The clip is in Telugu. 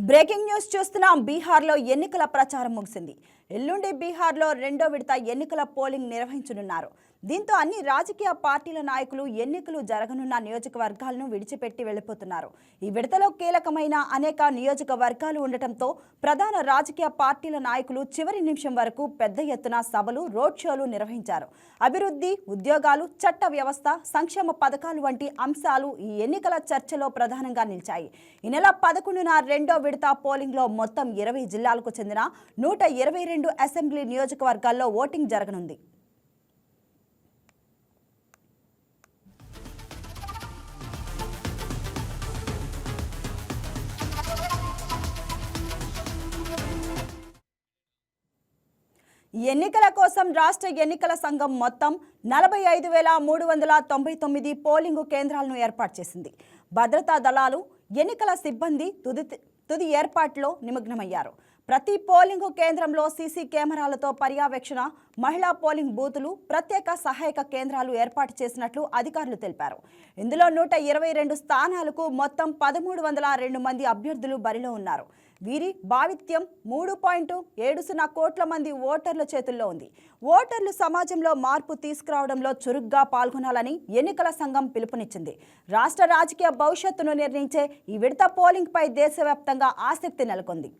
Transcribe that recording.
బ్రేకింగ్ న్యూస్ చూస్తున్నాం. బీహార్లో ఎన్నికల ప్రచారం ముగిసింది. ఎల్లుండి బీహార్లో రెండో విడత ఎన్నికల పోలింగ్ నిర్వహించనున్నారు. దీంతో అన్ని రాజకీయ పార్టీల నాయకులు ఎన్నికలు జరగనున్న నియోజకవర్గాలను విడిచిపెట్టి వెళ్ళిపోతున్నారు. ఈ విడతలో కీలకమైన అనేక నియోజకవర్గాలు ఉండటంతో ప్రధాన రాజకీయ పార్టీల నాయకులు చివరి నిమిషం వరకు పెద్ద ఎత్తున సభలు రోడ్ షోలు నిర్వహించారు. అభివృద్ధి ఉద్యోగాలు చట్ట వ్యవస్థ సంక్షేమ పథకాలు వంటి అంశాలు ఈ ఎన్నికల చర్చలో ప్రధానంగా నిలిచాయి. ఈ నెల పదకొండున రెండో విడత పోలింగ్లో మొత్తం ఇరవై జిల్లాలకు చెందిన నూట ఇరవై రెండు అసెంబ్లీ నియోజకవర్గాల్లో ఓటింగ్ జరగనుంది. ఎన్నికల కోసం రాష్ట్ర ఎన్నికల సంఘం మొత్తం నలభై ఐదు వేల మూడు వందల తొంభై తొమ్మిది పోలింగు కేంద్రాలను ఏర్పాటు చేసింది. భద్రతా దళాలు ఎన్నికల సిబ్బంది తుది తుది ఏర్పాట్లో నిమగ్నమయ్యారు. ప్రతి పోలింగు కేంద్రంలో సీసీ కెమెరాలతో పర్యవేక్షణ మహిళా పోలింగ్ బూతులు ప్రత్యేక సహాయక కేంద్రాలు ఏర్పాటు చేసినట్లు అధికారులు తెలిపారు. ఇందులో నూట ఇరవై రెండు స్థానాలకు మొత్తం పదమూడు వందల రెండు మంది అభ్యర్థులు బరిలో ఉన్నారు. వీరి భావిత్యం మూడు పాయింట్ ఏడు సున్నా కోట్ల మంది ఓటర్ల చేతుల్లో ఉంది. ఓటర్లు సమాజంలో మార్పు తీసుకురావడంలో చురుగ్గా పాల్గొనాలని ఎన్నికల సంఘం పిలుపునిచ్చింది. రాష్ట్ర రాజకీయ భవిష్యత్తును నిర్ణయించే ఈ విడత పోలింగ్పై దేశవ్యాప్తంగా ఆసక్తి నెలకొంది.